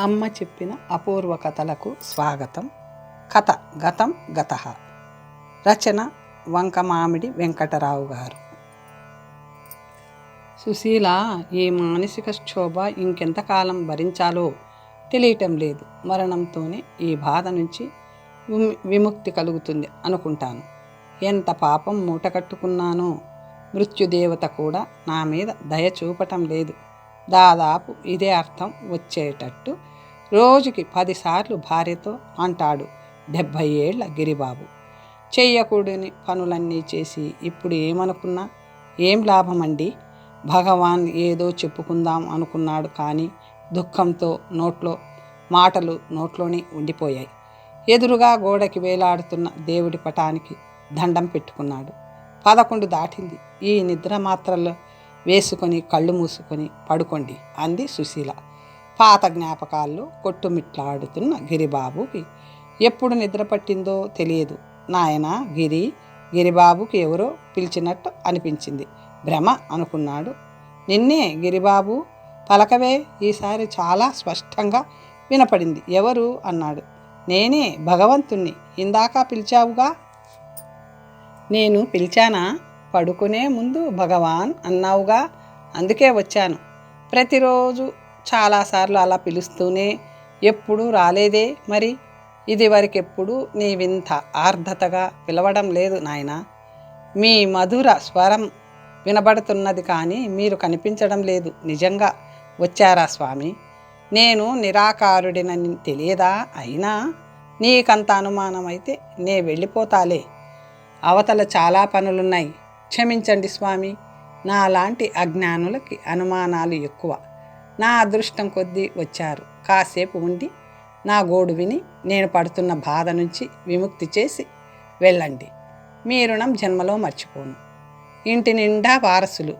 అమ్మ చెప్పిన అపూర్వ కథలకు స్వాగతం. కథ గతం గత. రచన వంకమామిడి వెంకటరావు గారు. సుశీల ఈ మానసిక క్షోభ ఇంకెంతకాలం భరించాలో తెలియటం లేదు. మరణంతోనే ఈ బాధ నుంచి విముక్తి కలుగుతుంది అనుకుంటాను. ఎంత పాపం మూటకట్టుకున్నానో మృత్యుదేవత కూడా నా మీద దయ చూపటం లేదు. దాదాపు ఇదే అర్థం వచ్చేటట్టు రోజుకి పదిసార్లు భార్యతో అంటాడు డెబ్భై ఏళ్ళ గిరిబాబు. చెయ్యకూడని పనులన్నీ చేసి ఇప్పుడు ఏమనుకున్నా? ఏం లాభమండి? భగవాన్ ఏదో చెప్పుకుందాం అనుకున్నాడు కానీ దుఃఖంతో నోట్లో మాటలు నోట్లోనే ఉండిపోయాయి. ఎదురుగా గోడకి వేలాడుతున్న దేవుడి పటానికి దండం పెట్టుకున్నాడు. పదకొండు దాటింది. ఈ నిద్ర మాత్రలో వేసుకొని కళ్ళు మూసుకొని పడుకోండి అంది సుశీల. పాత జ్ఞాపకాల్లో కొట్టుమిట్లాడుతున్న గిరిబాబుకి. ఎప్పుడు నిద్ర పట్టిందో తెలియదు. నాయన గిరి గిరిబాబుకి ఎవరో పిలిచినట్టు అనిపించింది. భ్రమ అనుకున్నాడు. నిన్నే గిరిబాబు పలకవే ఈసారి చాలా స్పష్టంగా వినపడింది. ఎవరు? అన్నాడు. నేనే భగవంతుణ్ణి. ఇందాక పిలిచావుగా? నేను పిలిచానా? పడుకునే ముందు భగవాన్ అన్నావుగా అందుకే వచ్చాను. ప్రతిరోజు చాలాసార్లు అలా పిలుస్తూనే ఎప్పుడూ రాలేదే మరి? ఇది వరకెప్పుడు నీ ఆర్ధతగా పిలవడం లేదు నాయనా. మీ మధుర స్వరం వినబడుతున్నది కానీ మీరు కనిపించడం లేదు. నిజంగా వచ్చారా స్వామి? నేను నిరాకారుడినని తెలియదా అయినా? నీకంత అనుమానం అయితే నే వెళ్ళిపోతాలే. అవతల చాలా పనులున్నాయి. క్షమించండి స్వామి నాలాంటి అజ్ఞానులకి అనుమానాలు ఎక్కువ. నా అదృష్టం కొద్దీ వచ్చారు. కాసేపు ఉండి నా గోడు విని నేను పడుతున్న బాధ నుంచి విముక్తి చేసి వెళ్ళండి. మీ రుణం జన్మలో మర్చిపోను. ఇంటి నిండా వారసులు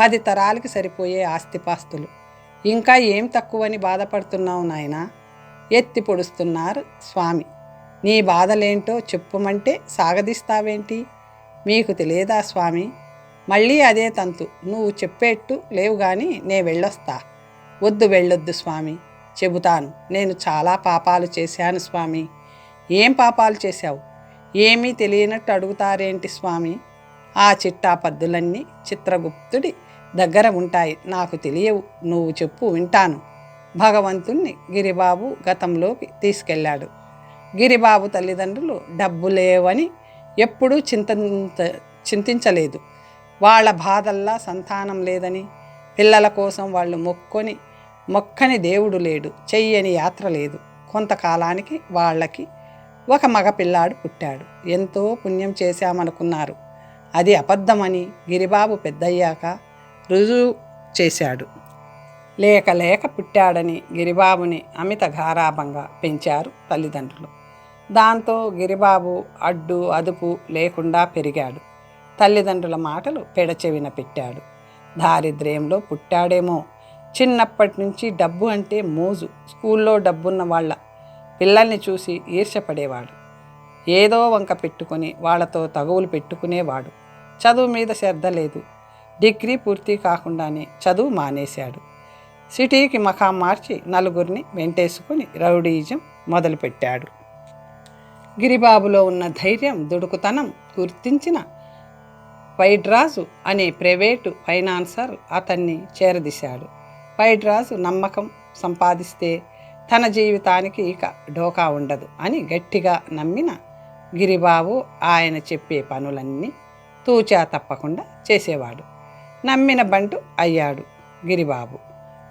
పది తరాలకి సరిపోయే ఆస్తిపాస్తులు. ఇంకా ఏం తక్కువని బాధపడుతున్నావు నాయనా? ఎత్తి పొడుస్తున్నారు స్వామి. నీ బాధలేంటో చెప్పుమంటే సాగదీస్తావేంటి? మీకు తెలియదా స్వామి? మళ్ళీ అదే తంతు. నువ్వు చెప్పేట్టు లేవు గాని నే వెళ్ళొస్తా. వద్దు వెళ్ళొద్దు స్వామి. చెబుతాను. నేను చాలా పాపాలు చేశాను స్వామి. ఏం పాపాలు చేశావు? ఏమీ తెలియనట్టు అడుగుతారేంటి స్వామి? ఆ చిట్టా పద్దులన్నీ చిత్రగుప్తుడి దగ్గర ఉంటాయి. నాకు తెలియవు. నువ్వు చెప్పు వింటాను. భగవంతుణ్ణి గిరిబాబు గతంలోకి తీసుకెళ్ళాడు. గిరిబాబు తల్లిదండ్రులు డబ్బు లేవని ఎప్పుడూ చింత చింతించలేదు. వాళ్ళ బాధల్లా సంతానం లేదని పిల్లల కోసం వాళ్ళు మొక్కొని మొక్కని దేవుడు లేడు చెయ్యని యాత్ర లేదు. కొంతకాలానికి వాళ్ళకి ఒక మగపిల్లాడు పుట్టాడు. ఎంతో పుణ్యం చేశామనుకున్నారు. అది అబద్ధమని గిరిబాబు పెద్దయ్యాక రుజువు చేశాడు. లేక లేక పుట్టాడని గిరిబాబుని అమిత గారాభంగా పెంచారు తల్లిదండ్రులు. దాంతో గిరిబాబు అడ్డు అదుపు లేకుండా పెరిగాడు. తల్లిదండ్రుల మాటలు పెడచెవిన పెట్టాడు. దారిద్ర్యంలో పుట్టాడేమో. చిన్నప్పటి నుంచి డబ్బు అంటే మోజు. స్కూల్లో డబ్బున్న వాళ్ళ పిల్లల్ని చూసి ఈర్షపడేవాడు ఏదో వంక పెట్టుకొని వాళ్ళతో తగువులు పెట్టుకునేవాడు. చదువు మీద శ్రద్ధ లేదు. డిగ్రీ పూర్తి కాకుండానే చదువు మానేశాడు. సిటీకి మకాం మార్చి నలుగురిని వెంటేసుకుని రౌడీజం మొదలుపెట్టాడు. గిరిబాబులో ఉన్న ధైర్యం దుడుకుతనం గుర్తించిన వైడ్రాజు అనే ప్రైవేటు ఫైనాన్సర్ అతన్ని చేరదీశాడు. వైడ్రాజు నమ్మకం సంపాదిస్తే తన జీవితానికి ఇక ఢోకా ఉండదు అని గట్టిగా నమ్మిన గిరిబాబు ఆయన చెప్పే పనులన్నీ తూచా తప్పకుండా చేసేవాడు. నమ్మిన బంటు అయ్యాడు గిరిబాబు.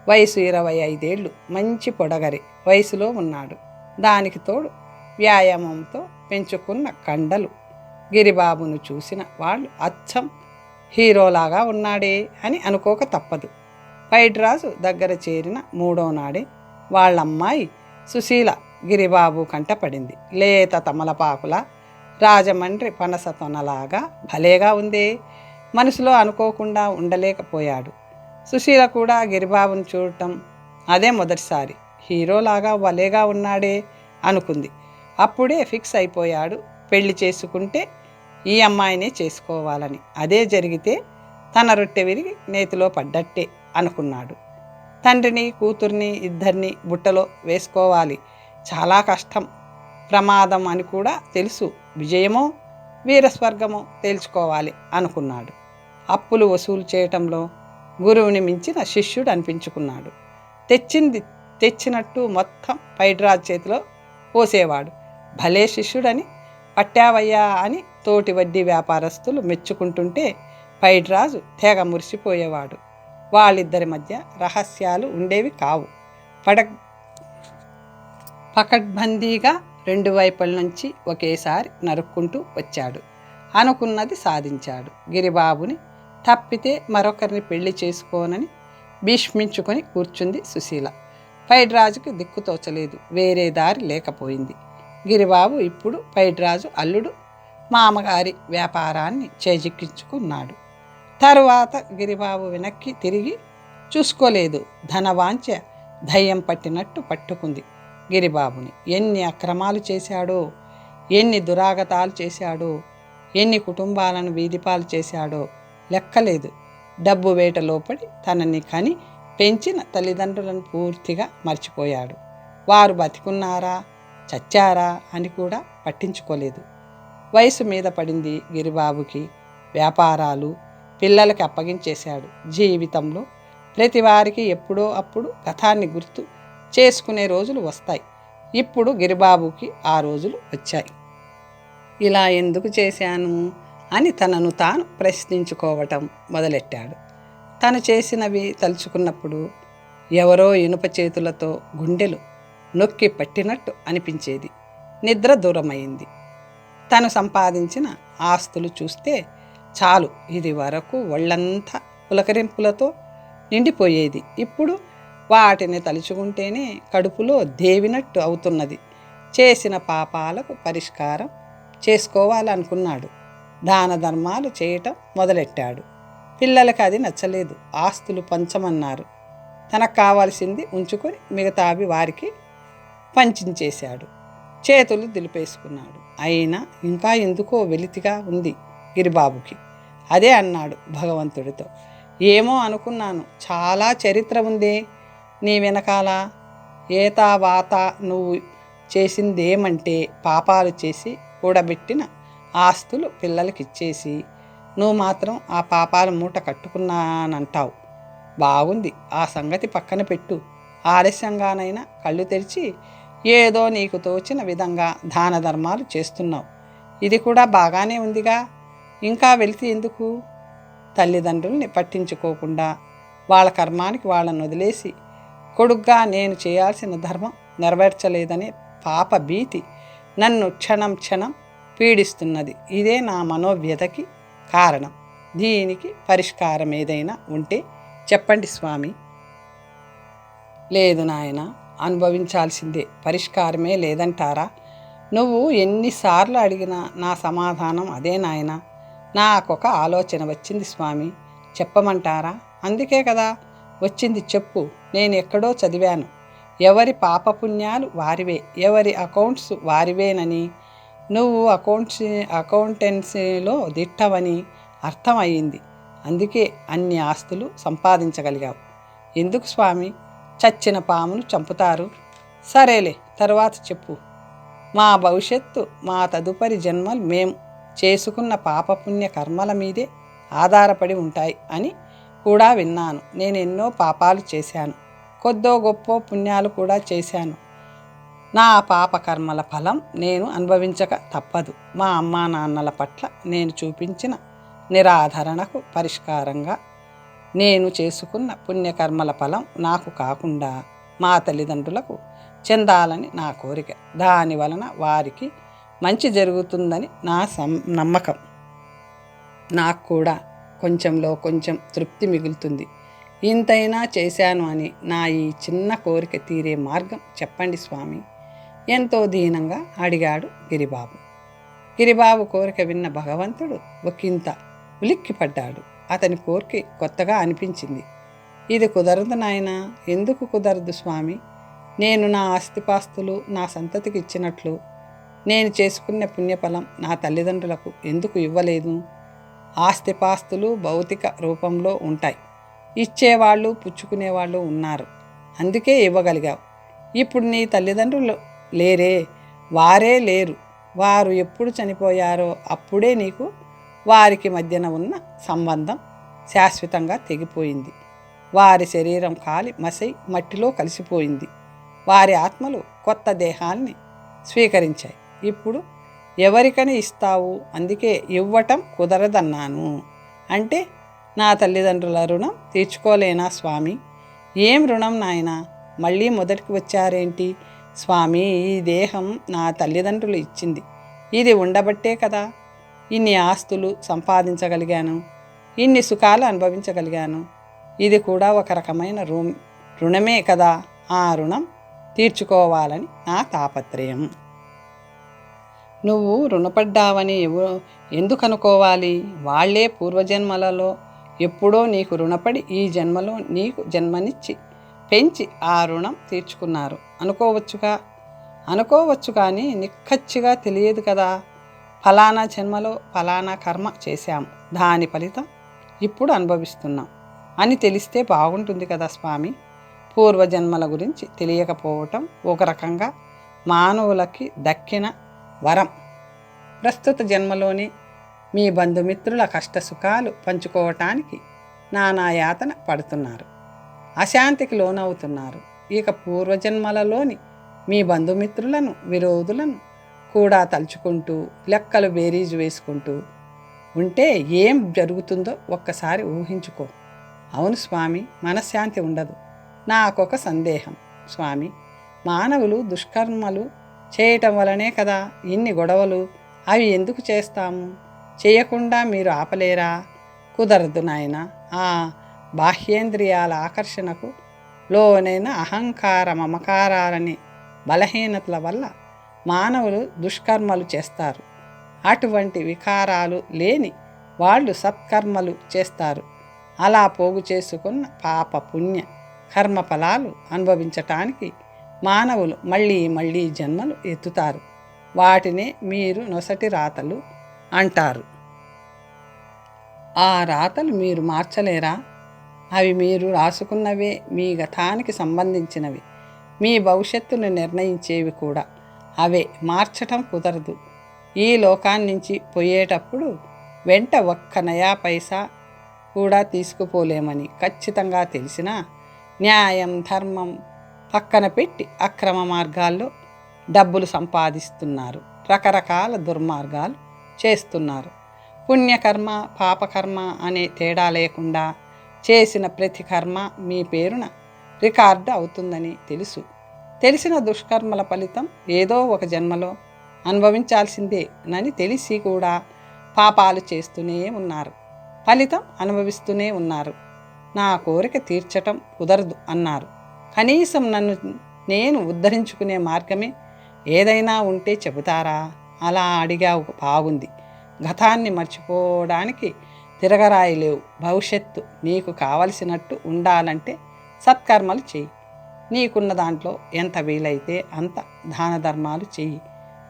వయసు ఇరవై ఐదేళ్ళు మంచి పొడగరి వయసులో ఉన్నాడు. దానికి తోడు వ్యాయామంతో పెంచుకున్న కండలు. గిరిబాబును చూసిన వాళ్ళు అచ్చం హీరోలాగా ఉన్నాడే అని అనుకోక తప్పదు. పైడ్రాజు దగ్గర చేరిన మూడో నాడే వాళ్ళమ్మాయి సుశీల గిరిబాబు కంట పడింది. లేత తమలపాకుల రాజమండ్రి పనస తొనలాగా భలేగా ఉందే. మనసులో అనుకోకుండా ఉండలేకపోయాడు. సుశీల కూడా గిరిబాబును చూడటం అదే మొదటిసారి హీరోలాగా భలేగా ఉన్నాడే అనుకుంది. అప్పుడే ఫిక్స్ అయిపోయాడు. పెళ్ళి చేసుకుంటే ఈ అమ్మాయినే చేసుకోవాలని. అదే జరిగితే తన రొట్టె విరిగి నేతిలో పడ్డట్టే అనుకున్నాడు. తండ్రిని కూతుర్ని ఇద్దరిని బుట్టలో వేసుకోవాలి. చాలా కష్టం. ప్రమాదం అని కూడా తెలుసు. విజయమో వీరస్వర్గమో తేల్చుకోవాలి అనుకున్నాడు. అప్పులు వసూలు చేయటంలో గురువుని మించిన శిష్యుడు అనిపించుకున్నాడు. తెచ్చింది తెచ్చినట్టు మొత్తం పైడ్రాజ్ చేతిలో పోసేవాడు. భలే శిష్యుడని పట్టావయ్యా అని తోటి వడ్డీ వ్యాపారస్తులు మెచ్చుకుంటుంటే పైడ్రాజు తెగ మురిసిపోయేవాడు. వాళ్ళిద్దరి మధ్య రహస్యాలు ఉండేవి కావు. పడ పకడ్బందీగా రెండు వైపుల నుంచి ఒకేసారి నరుక్కుంటూ వచ్చాడు. అనుకున్నది సాధించాడు. గిరిబాబుని తప్పితే మరొకరిని పెళ్ళి చేసుకోనని భీష్మించుకొని కూర్చుంది సుశీల. పైడ్రాజుకి దిక్కు తోచలేదు వేరే దారి లేకపోయింది. గిరిబాబు ఇప్పుడు పైడ్రాజు అల్లుడు మామగారి వ్యాపారాన్ని చేజిక్కించుకున్నాడు. తరువాత గిరిబాబు వెనక్కి తిరిగి చూసుకోలేదు. ధనవాంఛ దయ్యం పట్టినట్టు పట్టుకుంది గిరిబాబుని. ఎన్ని అక్రమాలు చేశాడో ఎన్ని దురాగతాలు చేశాడో ఎన్ని కుటుంబాలను వీధిపాలు చేశాడో లెక్కలేదు. డబ్బు వేట లోపడి తనని కని పెంచిన తల్లిదండ్రులను పూర్తిగా మర్చిపోయాడు. వారు బతికున్నారా? చచ్చారా అని కూడా పట్టించుకోలేదు. వయసు మీద పడింది గిరిబాబుకి వ్యాపారాలు పిల్లలకి అప్పగించేశాడు. జీవితంలో ప్రతి వారికి ఎప్పుడో అప్పుడు గతాన్ని గుర్తు చేసుకునే రోజులు వస్తాయి. ఇప్పుడు గిరిబాబుకి ఆ రోజులు వచ్చాయి. ఇలా ఎందుకు చేశాను? అని తనను తాను ప్రశ్నించుకోవటం మొదలెట్టాడు. తను చేసినవి తలుచుకున్నప్పుడు ఎవరో ఇనుప చేతులతో గుండెలు నొక్కి పట్టినట్టు అనిపించేది. నిద్ర దూరమైంది. తను సంపాదించిన ఆస్తులు చూస్తే చాలు ఇది వరకు ఒళ్ళంతా పులకరింపులతో నిండిపోయేది. ఇప్పుడు వాటిని తలుచుకుంటేనే కడుపులో దేవినట్టు అవుతున్నది. చేసిన పాపాలకు పరిష్కారం చేసుకోవాలనుకున్నాడు. దాన ధర్మాలు చేయటం మొదలెట్టాడు. పిల్లలకి అది నచ్చలేదు. ఆస్తులు పంచమన్నారు. తనకు కావాల్సింది ఉంచుకొని మిగతావి వారికి పంచించేశాడు. చేతులు దులిపేసుకున్నాడు. అయినా ఇంకా ఎందుకో వెలితిగా ఉంది గిరిబాబుకి. అదే అన్నాడు భగవంతుడితో. ఏమో అనుకున్నాను. చాలా చరిత్ర ఉంది. నీ వెనకాల ఏతా వాత నువ్వు చేసిందేమంటే పాపాలు చేసి కూడబెట్టిన ఆస్తులు పిల్లలకిచ్చేసి నువ్వు మాత్రం ఆ పాపాల మూట కట్టుకున్నానంటావు. బాగుంది. ఆ సంగతి పక్కన పెట్టు. ఆలస్యంగానైనా కళ్ళు తెరిచి ఏదో నీకు తోచిన విధంగా దాన ధర్మాలు చేస్తున్నావు. ఇది కూడా బాగానే ఉందిగా. ఇంకా వెళితే ఎందుకు? తల్లిదండ్రుల్ని పట్టించుకోకుండా వాళ్ళ కర్మానికి వాళ్ళని వదిలేసి కొడుగ్గా నేను చేయాల్సిన ధర్మం నెరవేర్చలేదనే పాప భీతి నన్ను క్షణం క్షణం పీడిస్తున్నది. ఇదే నా మనోవ్యతకి కారణం. దీనికి పరిష్కారం ఏదైనా ఉంటే చెప్పండి స్వామి. లేదు నాయనా. అనుభవించాల్సిందే. పరిష్కారమే లేదంటారా? నువ్వు ఎన్నిసార్లు అడిగినా నా సమాధానం అదే నాయన. నాకొక ఆలోచన వచ్చింది స్వామి. చెప్పమంటారా? అందుకే కదా. వచ్చింది చెప్పు. నేను ఎక్కడో చదివాను. ఎవరి పాపపుణ్యాలు వారివే. ఎవరి అకౌంట్స్ వారివేనని. నువ్వు అకౌంట్స్ అకౌంటెన్సీలో దిట్టవని అర్థమయ్యింది. అందుకే అన్ని ఆస్తులు సంపాదించగలిగావు. ఎందుకు స్వామి? చచ్చిన పామును చంపుతారు. సరేలే తర్వాత చెప్పు. మా భవిష్యత్తు మా తదుపరి జన్మలు మేము చేసుకున్న పాపపుణ్య కర్మల మీదే ఆధారపడి ఉంటాయి అని కూడా విన్నాను. నేను ఎన్నో పాపాలు చేశాను. కొద్దో గొప్ప పుణ్యాలు కూడా చేశాను. నా పాప కర్మల ఫలం నేను అనుభవించక తప్పదు. మా అమ్మా నాన్నల పట్ల నేను చూపించిన నిరాధరణకు పరిష్కారంగా నేను చేసుకున్న పుణ్యకర్మల ఫలం నాకు కాకుండా మా తల్లిదండ్రులకు చెందాలని నా కోరిక. దాని వలన వారికి మంచి జరుగుతుందని నా సం నమ్మకం. నాకు కూడా కొంచెంలో కొంచెం తృప్తి మిగులుతుంది. ఇంతైనా చేశాను అని నా ఈ చిన్న కోరిక తీరే మార్గం చెప్పండి స్వామి. ఎంతో దీనంగా అడిగాడు గిరిబాబు. గిరిబాబు కోరిక విన్న భగవంతుడు ఒకంత ఉలిక్కిపడ్డాడు. అతని కోరిక కొత్తగా అనిపించింది. ఇది కుదరదు నాయనా ఎందుకు కుదరదు స్వామి? నేను నా ఆస్తిపాస్తులు నా సంతతికి ఇచ్చినట్లు నేను చేసుకున్న పుణ్యఫలం నా తల్లిదండ్రులకు ఎందుకు ఇవ్వలేదు? ఆస్తిపాస్తులు భౌతిక రూపంలో ఉంటాయి. ఇచ్చేవాళ్ళు పుచ్చుకునేవాళ్ళు ఉన్నారు. అందుకే ఇవ్వగలిగావు. ఇప్పుడు నీ తల్లిదండ్రులు లేరే వారే లేరు. వారు ఎప్పుడు చనిపోయారో అప్పుడే నీకు వారికి మధ్యన ఉన్న సంబంధం శాశ్వతంగా తెగిపోయింది. వారి శరీరం కాలి మసై మట్టిలో కలిసిపోయింది. వారి ఆత్మలు కొత్త దేహాన్ని స్వీకరించాయి. ఇప్పుడు ఎవరికని ఇస్తావు? అందుకే ఇవ్వటం కుదరదన్నాను. అంటే నా తల్లిదండ్రుల రుణం తీర్చుకోలేనా స్వామి? ఏం రుణం నాయనా? మళ్ళీ మొదటికి వచ్చారేంటి? స్వామి ఈ దేహం నా తల్లిదండ్రులు ఇచ్చింది. ఇది ఉండబట్టే కదా. ఇన్ని ఆస్తులు సంపాదించగలిగాను ఇన్ని సుఖాలు అనుభవించగలిగాను. ఇది కూడా ఒక రకమైన రు రుణమే కదా? ఆ రుణం తీర్చుకోవాలని నా తాపత్రయం. నువ్వు రుణపడ్డావని ఎవ ఎందుకు అనుకోవాలి వాళ్ళే పూర్వజన్మలలో ఎప్పుడో నీకు రుణపడి ఈ జన్మలో నీకు జన్మనిచ్చి పెంచి ఆ రుణం తీర్చుకున్నారు. అనుకోవచ్చుగా? అనుకోవచ్చు కానీ నిక్కచ్చిగా తెలియదు కదా? ఫలానా జన్మలో ఫలానా కర్మ చేశాం. దాని ఫలితం ఇప్పుడు అనుభవిస్తున్నాం. అని తెలిస్తే బాగుంటుంది కదా స్వామి. పూర్వజన్మల గురించి తెలియకపోవటం ఒక రకంగా మానవులకి దక్కిన వరం. ప్రస్తుత జన్మలోని మీ బంధుమిత్రుల కష్టసుఖాలు పంచుకోవటానికి నానా యాతన పడుతున్నారు. అశాంతికి లోనవుతున్నారు. ఇక పూర్వజన్మలలోని మీ బంధుమిత్రులను విరోధులను కూడా తలుచుకుంటూ లెక్కలు బేరీజు వేసుకుంటూ ఉంటే ఏం జరుగుతుందో ఒక్కసారి ఊహించుకో. అవును స్వామి మనశ్శాంతి ఉండదు. నాకొక సందేహం. స్వామి మానవులు దుష్కర్మలు చేయటం వలనే కదా ఇన్ని గొడవలు. అవి ఎందుకు చేస్తాము? చేయకుండా మీరు ఆపలేరా? కుదరదు నాయన. ఆ బాహ్యేంద్రియాల ఆకర్షణకు లోనైన అహంకార మమకారాలని బలహీనతల వల్ల మానవులు దుష్కర్మలు చేస్తారు. అటువంటి వికారాలు లేని వాళ్ళు సత్కర్మలు చేస్తారు. అలా పోగు చేసుకున్న పాప పుణ్య కర్మ ఫలాలు అనుభవించటానికి మానవులు మళ్ళీ మళ్ళీ జన్మలు ఎత్తుతారు. వాటినే మీరు నొసటి రాతలు అంటారు. ఆ రాతలు మీరు మార్చలేరా? అవి మీరు రాసుకున్నవే మీ గతానికి సంబంధించినవి. మీ భవిష్యత్తును నిర్ణయించేవి కూడా. అవే మార్చటం కుదరదు. ఈ లోకాన్నించి పోయేటప్పుడు వెంట ఒక్క నయా పైసా కూడా తీసుకుపోలేమని ఖచ్చితంగా తెలిసిన న్యాయం ధర్మం పక్కన పెట్టి అక్రమ మార్గాల్లో డబ్బులు సంపాదిస్తున్నారు. రకరకాల దుర్మార్గాలు చేస్తున్నారు. పుణ్యకర్మ పాపకర్మ అనే తేడా లేకుండా చేసిన ప్రతి కర్మ మీ పేరున రికార్డు అవుతుందని తెలుసు. తెలిసిన దుష్కర్మల ఫలితం ఏదో ఒక జన్మలో అనుభవించాల్సిందే అని తెలిసి కూడా పాపాలు చేస్తూనే ఉన్నారు. ఫలితం అనుభవిస్తూనే ఉన్నారు. నా కోరిక తీర్చటం కుదరదు అన్నారు. కనీసం నన్ను నేను ఉద్ధరించుకునే మార్గమే ఏదైనా ఉంటే చెబుతారా? అలా అడిగావు బాగుంది. గతాన్ని మర్చిపోవడానికి తిరగరాయలేవు. భవిష్యత్తు నీకు కావలసినట్టు ఉండాలంటే సత్కర్మలు చెయ్యి నీకున్న దాంట్లో ఎంత వీలైతే అంత దాన ధర్మాలు చెయ్యి.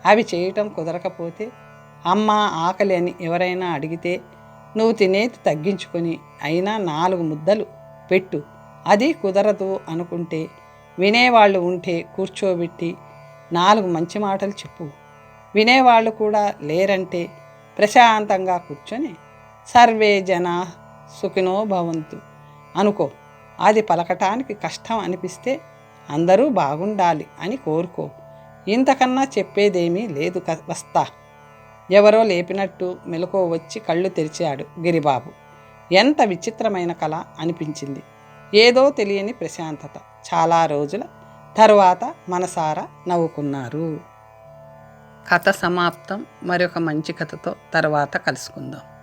అవి చేయటం కుదరకపోతే అమ్మ ఆకలి అని ఎవరైనా అడిగితే నువ్వు తినేది తగ్గించుకొని అయినా నాలుగు ముద్దలు పెట్టు. అది కుదరదు అనుకుంటే వినేవాళ్ళు ఉంటే కూర్చోబెట్టి నాలుగు మంచి మాటలు చెప్పు. వినేవాళ్ళు కూడా లేరంటే ప్రశాంతంగా కూర్చొని సర్వే జన సుఖినో భవంతు అనుకో. అది పలకటానికి కష్టం అనిపిస్తే అందరూ బాగుండాలి అని కోరుకో. ఇంతకన్నా చెప్పేదేమీ లేదు వస్తా. ఎవరో లేపినట్టు మెలకో వచ్చి కళ్ళు తెరిచాడు గిరిబాబు. ఎంత విచిత్రమైన కళ అనిపించింది. ఏదో తెలియని ప్రశాంతత. చాలా రోజుల తరువాత మనసారా నవ్వుకున్నారు. కథ సమాప్తం. మరొక మంచి కథతో తర్వాత కలుసుకుందాం.